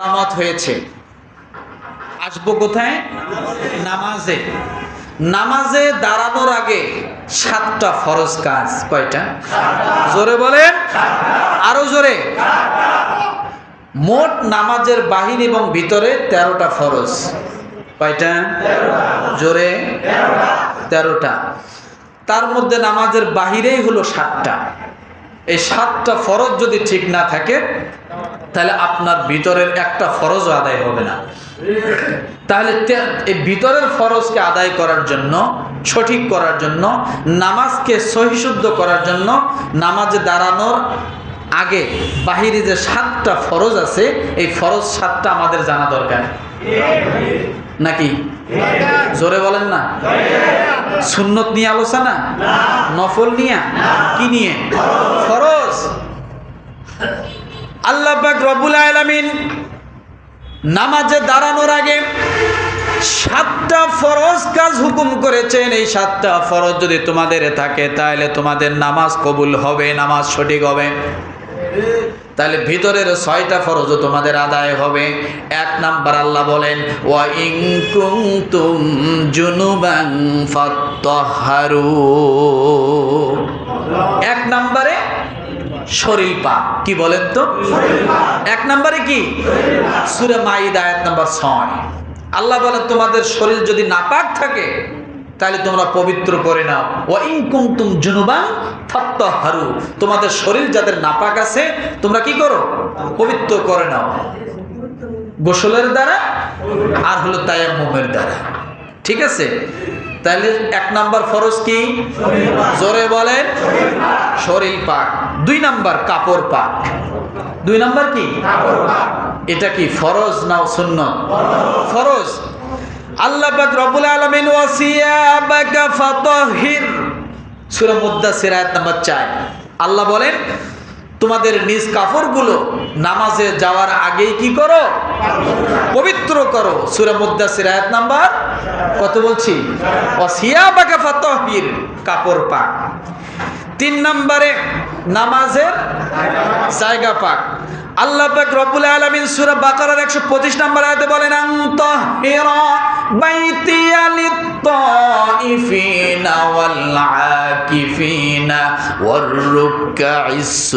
নামাজ হয়েছে। আসব কোথায়? নামাজে। নামাজে দাঁড়ানোর আগে সাতটা ফরজ কাজ কয়টা? জোরে বলেন। আরও জোরে। মোট নামাজের বাহির এবং ভিতরে তেরোটা ফরজ। কয়টা? জোরে। তেরোটা। তার মধ্যে নামাজের বাহিরেই হলো সাতটা। এই সাতটা ফরজ যদি ঠিক না থাকে তাহলে আপনার ভিতরের একটা ফরজও আদায় হবে না। তাহলে এই ভিতরের ফরজকে আদায় করার জন্য, সঠিক করার জন্য, নামাজকে সহিশুদ্ধ করার জন্য নামাজে দাঁড়ানোর আগে বাহিরে যে সাতটা ফরজ আছে, এই ফরজ সাতটা আমাদের জানা দরকার। নাকি? জোরে বলেন না। সুন্নত নিয়ে আলোচনা? নফল নিয়ে? কি নিয়ে? ফরজ। রব্বুল আলামিন নামাজে দাঁড়ানোর আগে সাতটা ফরজ কাজ হুকুম করেছেন। এই সাতটা ফরজ যদি তোমাদের থাকে, তাহলে তোমাদের নামাজ কবুল হবে, নামাজ সঠিক হবে। তাহলে ভিতরের ছয়টা ফরজও তোমাদের আদায় হবে। এক নাম্বার আল্লাহ বলেন, ওয়া ইন কুনতুম জুনুবান ফাত্তাহারু শরীর পাক। কি বলেন তো? এক নাম্বারে কি? সুরে মাইদা আয়াত নাম্বার ছয়। আল্লাহ বলেন, তোমাদের শরীর যদি নাপাক থাকে, তাহলে তোমরা পবিত্র করে নাও। ও ইনকুম তুম জুনুবান হারু তোমাদের শরীর যাদের নাপাক আছে, তোমরা কি করো? পবিত্র করে নাও। গোসলের দ্বারা আর হলো তায়াম্মুমের দ্বারা। ঠিক আছে? তাহলে এক নাম্বার ফরজ কি? জোরে বলেন। শরীর পাক। দুই নাম্বার কাপড় পাক। দুই নাম্বার কি? এটা কি ফরজ না শূন্য ফরজ। আল্লাহ পাক রব্বুল আলামিন ওয়াসিয়াবাকা ফাতাহির। সূরা মুদ্দাসির নাম্বার 4 আল্লাহ বলেন তোমাদের নিজ কাপড়গুলো নামাজে যাওয়ার আগেই কি করো? পবিত্র করো। সূরা মুদ্দাসির আয়াত নাম্বার কত বলছি? ফাতাহির কাপড় পাক। তিন নম্বরে নামাজের জায়গা পাক। আল্লাহ পাক রব্বুল আলামিন সূরা বাকারার 125 নম্বর আয়াতে বলেন, আনতাহিরা ওয়াল আকিফিনা ওয়ার রুকআইস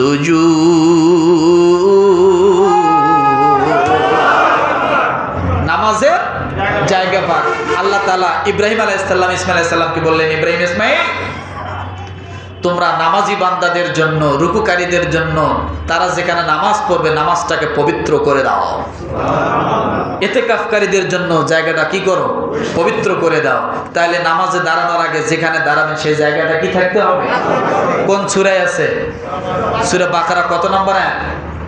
নামাজের জায়গা পাক। আল্লাহ তাআলা ইব্রাহিম আলাইহিস সালাম, ইসমাইল আলাইহিস বললেন, ইব্রাহিম, ইসমাইল, তোমরা নামাজি বান্দাদের জন্য, রুকুকারীদের জন্য, তারা যেখানে নামাজ পড়বে, নামাজটাকে পবিত্র করে দাও। এতে কাফকারীদের জন্য জায়গাটা কি করো? পবিত্র করে দাও। তাহলে নামাজে দাঁড়ানোর আগে যেখানে দাঁড়াবেন সেই জায়গাটা কি থাকতে হবে? কোন সুরায় আছে? সুরা বাকারা কত নম্বর এক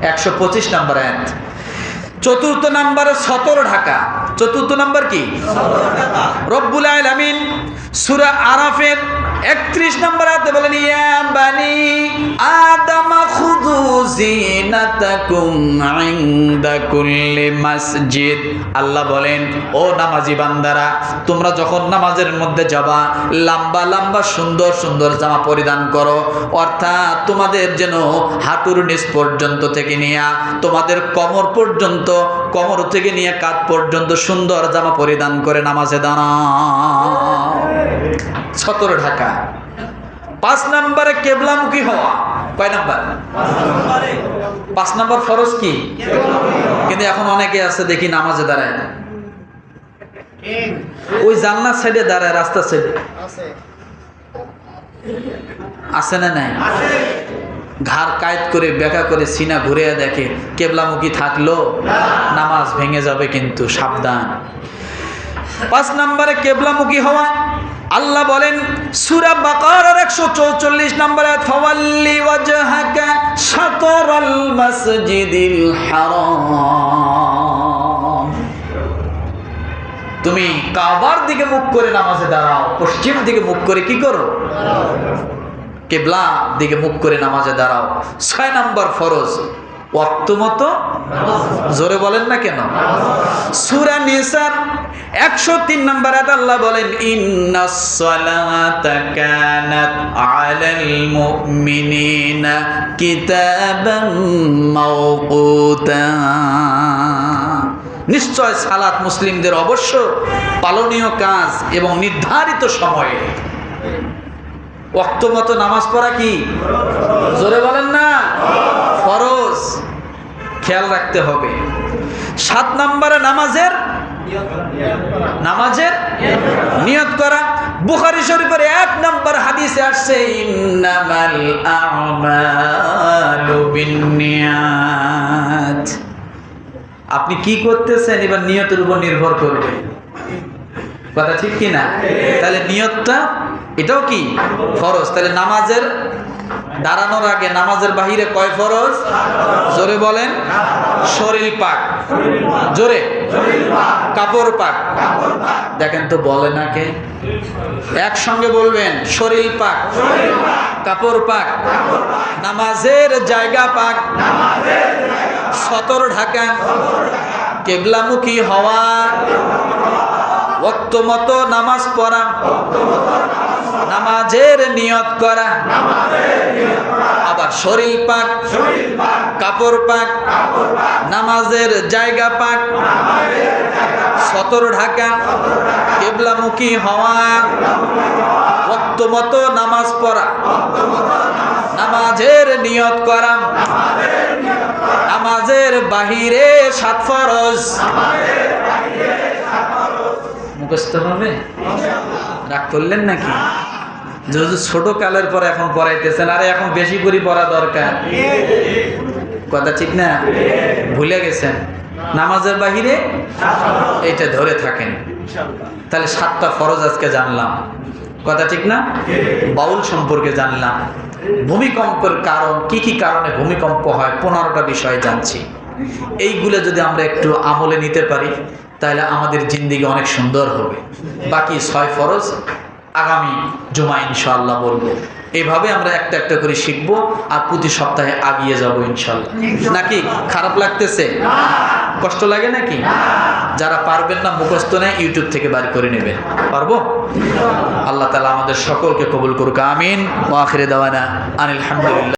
একশো পঁচিশ নম্বর এক চতুর্থ নাম্বারে সতর ঢাকা। চতুর্থ নাম্বার কি? রব্বুল আলামিন সূরা আরাফের 31 নম্বর আয়াতে বলেন ইয়া বানি আদম খুযু জিনাতাকুম ইনদা কুল্লি মসজিদ। আল্লাহ বলেন, ও নামাজি বান্দারা, তোমরা যখন নামাজের মধ্যে যাবা, লম্বা লম্বা সুন্দর সুন্দর জামা পরিধান করো, অর্থাৎ তোমাদের যেন হাঁটুর নিচ পর্যন্ত থেকে নিয়ে, তোমাদের কোমর পর্যন্ত, কোমর থেকে নিয়ে কাত পর্যন্ত সুন্দর জামা পরিধান করে নামাজে দাঁড়াও। সতর ঢাকা। পাঁচ নম্বরে কেবলামুখী হওয়া। কয় নাম্বার? পাঁচ নাম্বার ফরজ কি? কিন্তু এখন অনেকে আছে, দেখি নামাজে দাঁড়ায় না। ওই জানলার সাইডে দাঁড়ায় রাস্তার সাইডে। আছে না নাই? ঘাড় কায়েত করে বেকা করে, সিনা ঘুরে দেখে, কেবলামুখী থাকল, নামাজ ভেঙে যাবে কিন্তু সাবধান। পাঁচ নম্বরে কেবলামুখী হওয়া আল্লাহ বলেন, সূরা বাকারার 144 নম্বরে, ফাওয়াল্লি ওয়াজহাকা শাতরাল মাসজিদিল হারাম। তুমি কাবার দিকে মুখ করে নামাজে দাঁড়াও পশ্চিম দিকে মুখ করে কি করো? কেবলা দিকে মুখ করে নামাজে দাঁড়াও। ছয় নম্বর ফরজ ওয়াক্ত মতো? জোরে বলেন না কেন? সুরা নিসার একশো তিন নম্বর আল্লাহ বলেন নিশ্চয় সালাত মুসলিমদের অবশ্য পালনীয় কাজ এবং নির্ধারিত সময়ে। মতো নামাজ পড়া কি? জোরে বলেন না? খেয়াল রাখতে হবে। সাত নম্বরে নামাজের? নামাজের? নিয়ত করা। বুখারি শরীফের এক নম্বর হাদিসে আসছে আপনি কি করতেছেন? এবার নিয়তের উপর নির্ভর করবে। কথা ঠিক কি না তাহলে নিয়তটা, এটাও কি? ফরজ। তাহলে নামাজের দাঁড়ানোর আগে নামাজের বাহিরে কয় ফরজ? জোরে বলেন। শরীর পাক। জোরে। কাপড় পাক। দেখেন তো বলে না কে? একসঙ্গে বলবেন, শরীর পাক। কাপড় পাক। নামাজের জায়গা পাক। সতর ঢাকা। কেবলামুখী হওয়া। মতো নামাজ পড়া। নামাজের নিয়ত করা। আবার শরীর পাক, কাপড় পাক, নামাজের জায়গা পাক, সতর ঢাকা, কেবলামুখী হওয়া মতো নামাজ পড়া, নামাজের নিয়ত করা, নামাজের বাহিরে সাত ফরজ মুখস্থ হবে? রাগ করলেন নাকি? যদি ছোট কালের পর এখন পড়াইতেছেন, আরে এখন বেশি করে পড়া দরকার। কথা ঠিক না? ভুলে গেছেন? নামাজের বাহিরে এটা ধরে থাকেন। তাহলে সাতটা ফরজ আজকে জানলাম। কথা ঠিক না? বাউল সম্পর্কে জানলাম। ভূমিকম্পের কারণ, কি কি কারণে ভূমিকম্প হয়, পনেরোটা বিষয় জানছি। এইগুলো যদি আমরা একটু আমলে নিতে পারি, তাহলে আমাদের জিন্দিগি অনেক সুন্দর হবে। বাকি ছয় ফরজ, আগামী জুমা ইনশাআল্লাহ বলব। এইভাবে আমরা একটা একটা করে শিখব আর প্রতি সপ্তাহে আগিয়ে যাব ইনশাল্লাহ নাকি খারাপ লাগতেছে? কষ্ট লাগে নাকি? যারা পারবেন না, মুখস্থ নেয় ইউটিউব থেকে বাড়ি করে নেবেন। পারব? আল্লাহ তালা আমাদের সকলকে কবুল করুক, আমিন। ও আখরে দেওয়ানা আনিল হামদুলিল্লাহ।